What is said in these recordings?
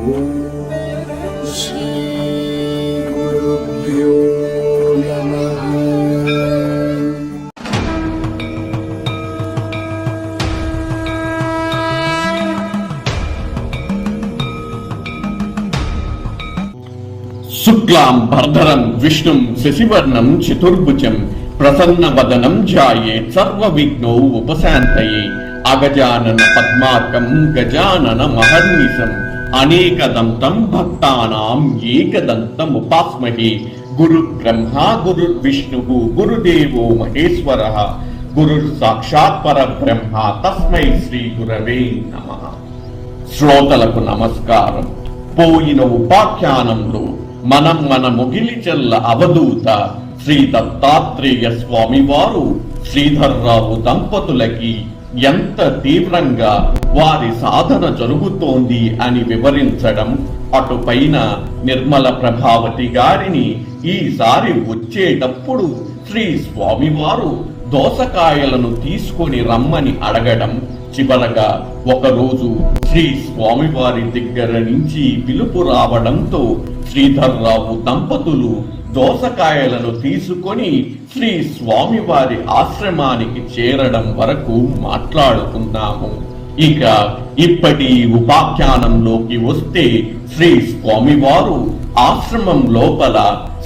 శుక్లాం భర్ధరం విష్ణుం శశివర్ణం చతుర్భుజం ప్రసన్న వదనం జాయే సర్వ విఘ్నౌ ఉపశాంతయే అగజానన పద్మాకం గజానన మహర్నిశం. అనేకదంతం భక్తానాం ఏకదంతం ఉపాస్మహే గురు బ్రహ్మ గురు విష్ణు గురుదేవో మహేశ్వర గురు సాక్షాత్ పరబ్రహ్మ తస్మై శ్రీ గురవే నమ శ్రోతలకు నమస్కారం పోయిన ఉపాఖ్యానంలో మనం మన ముగిలి చెల్ల అవధూత శ్రీ దత్తాత్రేయ స్వామి వారు శ్రీధర్రావు దంపతులకి ఎంత తీవ్రంగా వారి సాధన జరుగుతోంది అని వివరించడం అటుపైన నిర్మల ప్రభావతి గారిని ఈసారి వచ్చేటప్పుడు శ్రీ స్వామివారు దోసకాయలను తీసుకొని రమ్మని అడగడం చివరగా ఒకరోజు శ్రీ స్వామివారి దగ్గర నుంచి పిలుపు రావడంతో శ్రీధర్రావు దంపతులు దోసకాయలను తీసుకొని శ్రీ స్వామివారి ఆశ్రమానికి చేరడం వరకు మాట్లాడుకున్నాము ఇక ఇప్పటి ఉపాఖ్యానంలోకి వస్తే శ్రీ స్వామివారు ఆశ్రమం లోపల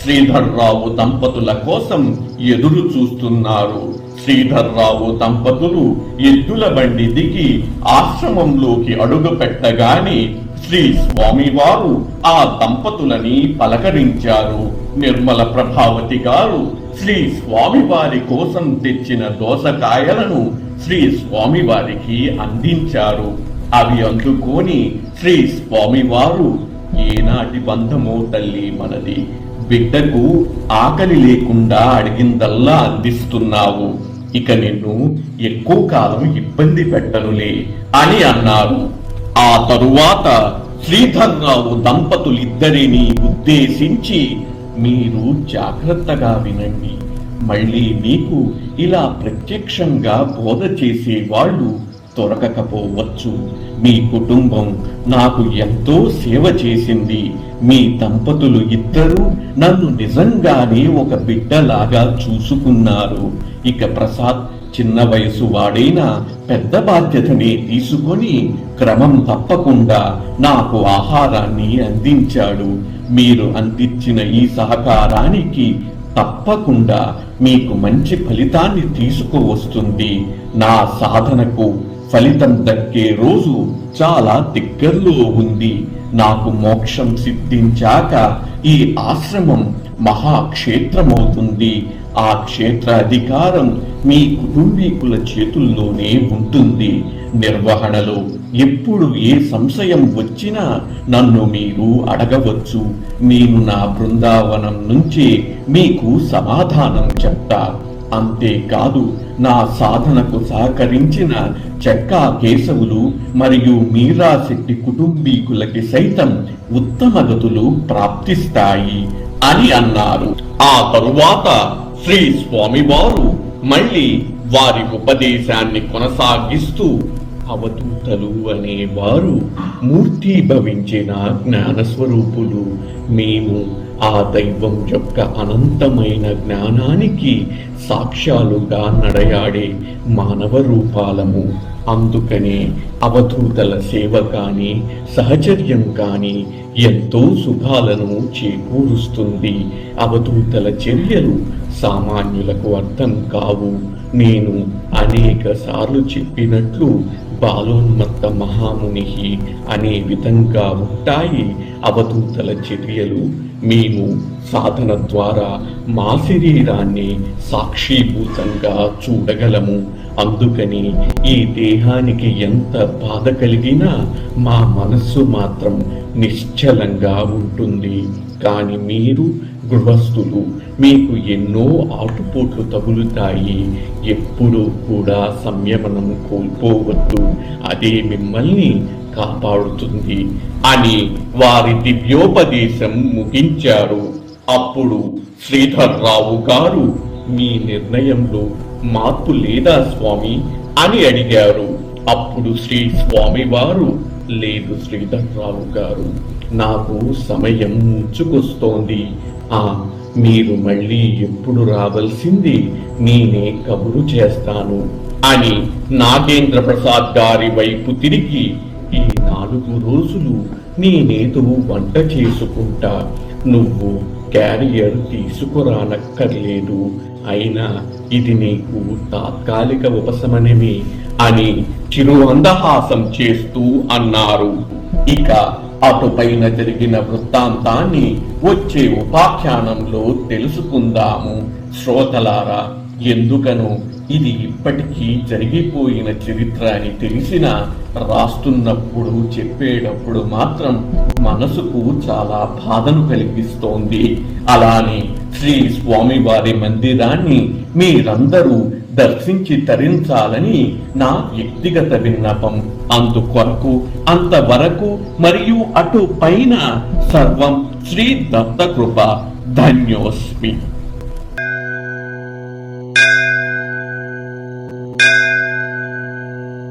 శ్రీధర్రావు దంపతుల కోసం ఎదురు చూస్తున్నారు. శ్రీధర్రావు దంపతులు ఎద్దుల బండి దిగి ఆశ్రమంలోకి అడుగు పెట్టగానే శ్రీ స్వామివారు ఆ దంపతులని పలకరించారు. నిర్మల ప్రభావతి గారు శ్రీ స్వామివారి కోసం తెచ్చిన దోసకాయలను శ్రీ స్వామివారికి అందించారు. అవి అందుకొని శ్రీ స్వామివారు ఏనాటి బంధమో తల్లి మనది బిడ్డకు ఆకలి లేకుండా అడిగిందల్లా అందిస్తున్నావు. ఇక నిన్ను ఎక్కువ కాలం ఇబ్బంది పెట్టనులే అని అన్నారు. ఆ తరువాత శ్రీధర్రావు దంపతులిద్దరిని ఉద్దేశించి మీరు జాగ్రత్తగా వినండి. మళ్ళీ మీకు ఇలా ప్రత్యక్షంగా బోధ చేసే వాళ్ళు దొరకకపోవచ్చు. మీ కుటుంబం నాకు ఎంతో సేవ చేసింది. మీ దంపతులు ఇద్దరూ నన్ను నిజంగానే ఒక బిడ్డలాగా చూసుకున్నారు. ఇక ప్రసాద్ చిన్న వయసు వాడైనా పెద్ద బాధ్యతని తీసుకొని క్రమం తప్పకుండా నాకు ఆహారాన్ని అందించాడు. మీరు అందించిన ఈ సహకారానికి తప్పకుండా మీకు మంచి ఫలితాన్ని తీసుకువస్తుంది. నా సాధనకు ఫలితం దక్కే రోజు చాలా దగ్గరలో ఉంది. నాకు మోక్షం సిద్ధించాక ఈ ఆశ్రమం మహాక్షేత్రమవుతుంది. ఆ క్షేత్ర అధికారం మీ కుటుంబీకుల చేతుల్లోనే ఉంటుంది. నిర్వహణలో ఎప్పుడు ఏ సంశయం వచ్చినా నన్ను మీరు అడగవచ్చు. నేను నా బృందావనం నుంచే మీకు సమాధానం చెప్తా. అంతేకాదు నా సాధనకు సహకరించిన చెక్కా కేశవులు మరియు మీరాశెట్టి కుటుంబీకులకి సైతం ఉత్తమ గతులు ప్రాప్తిస్తాయి. అని అన్నారు. ఆ తరువాత శ్రీ స్వామివారు మళ్ళీ వారి ఉపదేశాన్ని కొనసాగిస్తూ అవధూతలు అనేవారు మూర్తీభవించిన జ్ఞానస్వరూపులు. మేము ఆ దైవం యొక్క అనంతమైన జ్ఞానానికి సాక్ష్యాలుగా నడయాడే మానవ రూపాలము. అందుకనే అవధూతల సేవ కాని సహచర్యం కాని ఎంతో శుభాలను చేకూరుస్తుంది. అవధూతల చర్యలు సామాన్యులకు అర్థం కావు. నేను అనేక సార్లు చెప్పినట్లు బాలోన్మత్త మహాముని అనే విధంగా ఉంటాయి అవధూతల చర్యలు. మేము సాధన ద్వారా మా శరీరాన్ని సాక్షీభూతంగా చూడగలము. అందుకని ఈ దేహానికి ఎంత బాధ కలిగినా మా మనస్సు మాత్రం నిశ్చలంగా ఉంటుంది. కానీ మీరు గృహస్థులు మీకు ఎన్నో ఆటుపోట్లు తగులుతాయి. ఎప్పుడూ కూడా సంయమనం కోల్పోవద్దు. అదే మిమ్మల్ని కాపాడుతుంది అని వారి దివ్యోపదేశం ముగించారు. అప్పుడు శ్రీధర్రావు గారు మీ నిర్ణయంలో మార్పు లేదా స్వామి? అని అడిగారు. అప్పుడు శ్రీ స్వామి వారు లేదు శ్రీధర్రావు గారు నాకు సమయం ముంచుకొస్తోంది. ఆ మీరు మళ్ళీ ఎప్పుడు రావలసింది నేనే కబురు చేస్తాను అని నాగేంద్ర ప్రసాద్ గారి వైపు తిరిగి ఈ నాలుగు రోజులు నేనేదో వంట చేసుకుంటా నువ్వు క్యారియర్ తీసుకురానక్కర్లేదు అయినా ఇది నీకు తాత్కాలిక ఉపశమనమే అని చిరు అందహాసం చేస్తూ అన్నారు. ఇక అటుపైన జరిగిన వృత్తాంతాన్ని వచ్చే ఉపాఖ్యానంలో తెలుసుకుందాము. శ్రోతలారా ఎందుకనో ఇది ఇప్పటికీ జరిగిపోయిన చరిత్ర అని తెలిసిన రాస్తున్నప్పుడు చెప్పేటప్పుడు మాత్రం మనసుకు చాలా బాధను కలిగిస్తోంది. అలానే శ్రీ స్వామివారి మందిరాన్ని మీరందరూ దర్శించి తరించాలని నా వ్యక్తిగత విన్నపం. అందుకొరకు అంతవరకు మరియు అటు పైన సర్వం శ్రీ దత్తకృప. ధన్యోస్మి.